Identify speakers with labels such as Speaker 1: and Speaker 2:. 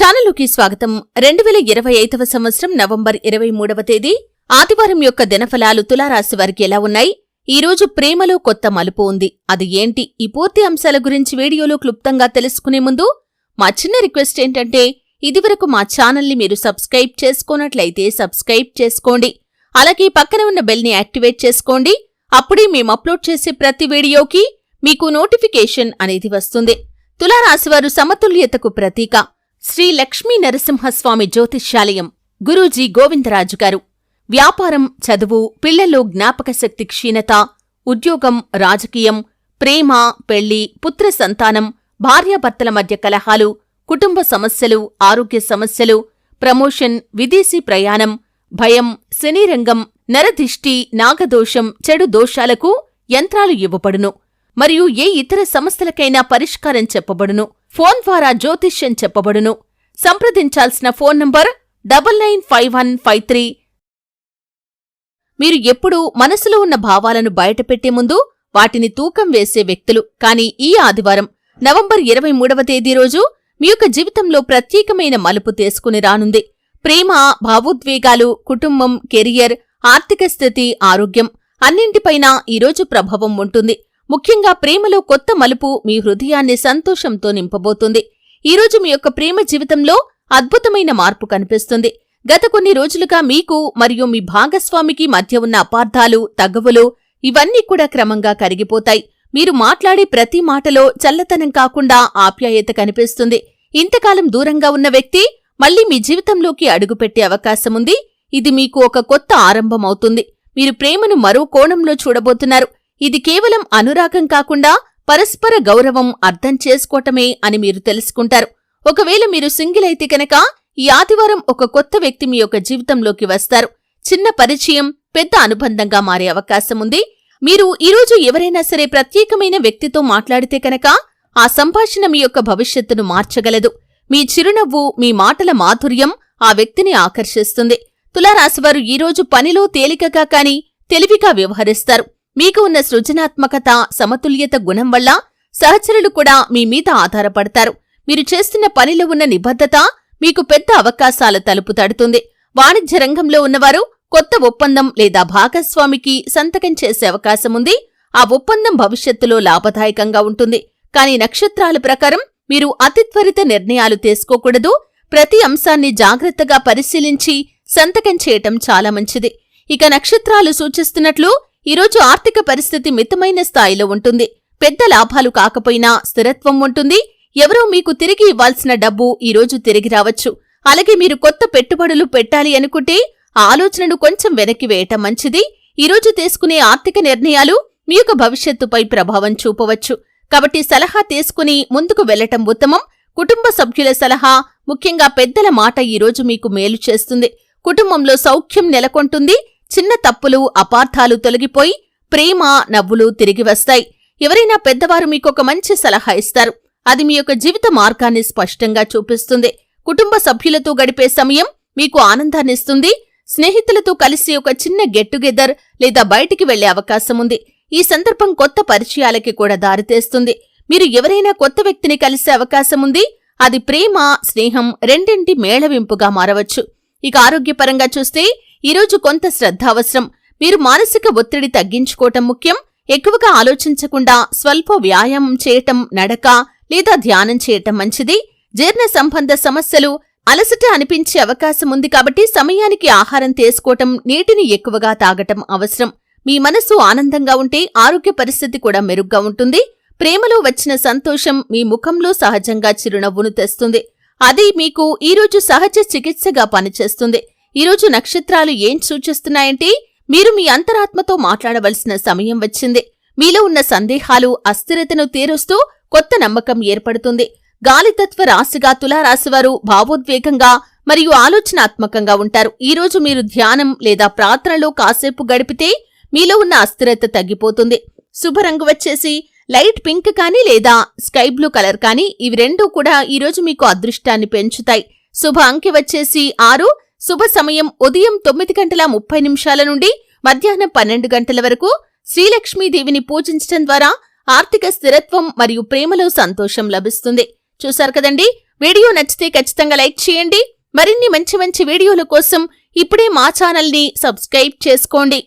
Speaker 1: ఛానలుకి స్వాగతం. రెండు వేల ఇరవై ఐదవ సంవత్సరం నవంబర్ ఇరవై మూడవ తేదీ. ఆదివారం యొక్క దినఫలాలు తులారాశి వారికి ఎలా ఉన్నాయి? ఈ రోజు ప్రేమలో కొత్త మలుపు ఉంది. అది ఏంటి? ఈ పూర్తి అంశాల గురించి వీడియోలో క్లుప్తంగా తెలుసుకునే ముందు మా చిన్న రిక్వెస్ట్ ఏంటంటే ఇదివరకు మా ఛానల్ని మీరు సబ్స్క్రైబ్ చేసుకున్నట్లయితే సబ్స్క్రైబ్ చేసుకోండి. అలాగే పక్కన ఉన్న బెల్ని యాక్టివేట్ చేసుకోండి. అప్పుడే మేము అప్లోడ్ చేసే ప్రతి వీడియోకి మీకు నోటిఫికేషన్ అనేది వస్తుంది. తులారాశివారు సమతుల్యతకు ప్రతీక. శ్రీ లక్ష్మీ నరసింహస్వామి జ్యోతిష్యాలయం గురూజీ గోవిందరాజు గారు. వ్యాపారం చదువు పిల్లల్లో జ్ఞాపకశక్తి క్షీణత ఉద్యోగం రాజకీయం ప్రేమ పెళ్ళి పుత్ర సంతానం భార్యాభర్తల మధ్య కలహాలు కుటుంబ సమస్యలు ఆరోగ్య సమస్యలు ప్రమోషన్ విదేశీ ప్రయాణం భయం శనిరంగం నరదిష్టి నాగదోషం చెడు దోషాలకు యంత్రాలు ఇవ్వబడును మరియు ఏ ఇతర సమస్యలకైనా పరిష్కారం చెప్పబడును. ఫోన్ ద్వారా జ్యోతిష్యం చెప్పబడును. సంప్రదించాల్సిన phone number double nine five one five three. మీరు ఎప్పుడూ మనసులో ఉన్న భావాలను బయటపెట్టే ముందు వాటిని తూకం వేసే వ్యక్తులు. కానీ ఈ ఆదివారం నవంబర్ ఇరవై మూడవ తేదీ రోజు మీ యొక్క జీవితంలో ప్రత్యేకమైన మలుపు తీసుకుని రానుంది. ప్రేమ భావోద్వేగాలు కుటుంబం కెరియర్ ఆర్థిక స్థితి ఆరోగ్యం అన్నింటిపైన ఈరోజు ప్రభావం ఉంటుంది. ముఖ్యంగా ప్రేమలో కొత్త మలుపు మీ హృదయాన్ని సంతోషంతో నింపబోతుంది. ఈరోజు మీ యొక్క ప్రేమ జీవితంలో అద్భుతమైన మార్పు కనిపిస్తుంది. గత కొన్ని రోజులుగా మీకు మరియు మీ భాగస్వామికి మధ్య ఉన్న అపార్థాలు తగవులు ఇవన్నీ కూడా క్రమంగా కరిగిపోతాయి. మీరు మాట్లాడే ప్రతి మాటలో చల్లతనం కాకుండా ఆప్యాయత కనిపిస్తుంది. ఇంతకాలం దూరంగా ఉన్న వ్యక్తి మళ్ళీ మీ జీవితంలోకి అడుగుపెట్టే అవకాశముంది. ఇది మీకు ఒక కొత్త ఆరంభం అవుతుంది మీరు ప్రేమను మరో కోణంలో చూడబోతున్నారు. ఇది కేవలం అనురాగం కాకుండా పరస్పర గౌరవం అర్థం చేసుకోవటమే అని మీరు తెలుసుకుంటారు. ఒకవేళ మీరు సింగిల్ అయితే కనుక ఈ ఆదివారం ఒక కొత్త వ్యక్తి మీ యొక్క జీవితంలోకి వస్తారు. చిన్న పరిచయం పెద్ద అనుబంధంగా మారే అవకాశం ఉంది. మీరు ఈరోజు ఎవరైనా సరే ప్రత్యేకమైన వ్యక్తితో మాట్లాడితే కనుక ఆ సంభాషణ మీ యొక్క భవిష్యత్తును మార్చగలదు. మీ చిరునవ్వు మీ మాటల మాధుర్యం ఆ వ్యక్తిని ఆకర్షిస్తుంది. తులారాశివారు ఈరోజు పనిలో తేలికగా కాని తెలివిగా వ్యవహరిస్తారు. మీకు ఉన్న సృజనాత్మకత సమతుల్యత గుణం వల్ల సహచరులు కూడా మీ మీద ఆధారపడతారు. మీరు చేస్తున్న పనిలో ఉన్న నిబద్ధత మీకు పెద్ద అవకాశాల తలుపు తడుతుంది. వాణిజ్య రంగంలో ఉన్నవారు కొత్త ఒప్పందం లేదా భాగస్వామికి సంతకం చేసే అవకాశముంది ఆ ఒప్పందం భవిష్యత్తులో లాభదాయకంగా ఉంటుంది. కానీ నక్షత్రాల ప్రకారం మీరు అతి త్వరిత నిర్ణయాలు తీసుకోకూడదు. ప్రతి అంశాన్ని జాగ్రత్తగా పరిశీలించి సంతకం చేయటం చాలా మంచిది. ఇక నక్షత్రాలు సూచిస్తున్నట్లు ఈరోజు ఆర్థిక పరిస్థితి మితమైన స్థాయిలో ఉంటుంది. పెద్ద లాభాలు కాకపోయినా స్థిరత్వం ఉంటుంది. ఎవరో మీకు తిరిగి ఇవ్వాల్సిన డబ్బు ఈరోజు తిరిగి రావచ్చు. అలాగే మీరు కొత్త పెట్టుబడులు పెట్టాలి అనుకుంటే ఆలోచనను కొంచెం వెనక్కి వేయటం మంచిది. ఈరోజు తీసుకునే ఆర్థిక నిర్ణయాలు మీ యొక్క భవిష్యత్తుపై ప్రభావం చూపవచ్చు. కాబట్టి సలహా తీసుకుని ముందుకు వెళ్ళటం ఉత్తమం. కుటుంబ సభ్యుల సలహా ముఖ్యంగా పెద్దల మాట ఈరోజు మీకు మేలు చేస్తుంది. కుటుంబంలో సౌఖ్యం నెలకొంటుంది. చిన్న తప్పులు అపార్థాలు తొలగిపోయి ప్రేమ నవ్వులు తిరిగి వస్తాయి. ఎవరైనా పెద్దవారు మీకొక మంచి సలహా ఇస్తారు. అది మీ యొక్క జీవిత మార్గాన్ని స్పష్టంగా చూపిస్తుంది. కుటుంబ సభ్యులతో గడిపే సమయం మీకు ఆనందాన్నిస్తుంది స్నేహితులతో కలిసి ఒక చిన్న గెట్ టుగెదర్ లేదా బయటికి వెళ్ళే అవకాశం ఉంది. ఈ సందర్భం కొత్త పరిచయాలకి కూడా దారితీస్తుంది మీరు ఎవరైనా కొత్త వ్యక్తిని కలిసే అవకాశం ఉంది. అది ప్రేమ స్నేహం రెండింటి మేళవింపుగా మారవచ్చు. ఇక ఆరోగ్యపరంగా చూస్తే ఈరోజు కొంత శ్రద్ధ అవసరం మీరు మానసిక ఒత్తిడి తగ్గించుకోవటం ముఖ్యం. ఎక్కువగా ఆలోచించకుండా స్వల్ప వ్యాయామం చేయటం నడక లేదా ధ్యానం చేయటం మంచిది. జీర్ణ సంబంధ సమస్యలు అలసట అనిపించే అవకాశం ఉంది కాబట్టి సమయానికి ఆహారం తీసుకోవటం నీటిని ఎక్కువగా తాగటం అవసరం. మీ మనసు ఆనందంగా ఉంటే ఆరోగ్య పరిస్థితి కూడా మెరుగ్గా ఉంటుంది. ప్రేమలో వచ్చిన సంతోషం మీ ముఖంలో సహజంగా చిరునవ్వును తెస్తుంది. అది మీకు ఈరోజు సహజ చికిత్సగా పనిచేస్తుంది. ఈరోజు నక్షత్రాలు ఏం సూచిస్తున్నాయంటే మీరు మీ అంతరాత్మతో మాట్లాడవలసిన సమయం వచ్చింది. మీలో ఉన్న సందేహాలు అస్థిరతను తీరుస్తూ కొత్త నమ్మకం ఏర్పడుతుంది. గాలితత్వ రాశిగా తులారాశివారు భావోద్వేగంగా మరియు ఆలోచనాత్మకంగా ఉంటారు. ఈరోజు మీరు ధ్యానం లేదా ప్రార్థనలో కాసేపు గడిపితే మీలో ఉన్న అస్థిరత తగ్గిపోతుంది. శుభరంగు వచ్చేసి లైట్ పింక్ కానీ లేదా స్కై బ్లూ కలర్ కానీ ఇవి రెండూ కూడా ఈరోజు మీకు అదృష్టాన్ని పెంచుతాయి. శుభ అంకె వచ్చేసి ఆరు శుభ సమయం ఉదయం తొమ్మిది గంటల ముప్పై నిమిషాల నుండి మధ్యాహ్నం పన్నెండు గంటల వరకు శ్రీలక్ష్మీదేవిని పూజించడం ద్వారా ఆర్థిక స్థిరత్వం మరియు ప్రేమలో సంతోషం లభిస్తుంది. చూశారు కదండి? వీడియో నచ్చితే ఖచ్చితంగా లైక్ చేయండి. మరిన్ని మంచి మంచి వీడియోల కోసం ఇప్పుడే మా ఛానల్ని సబ్స్క్రైబ్ చేసుకోండి.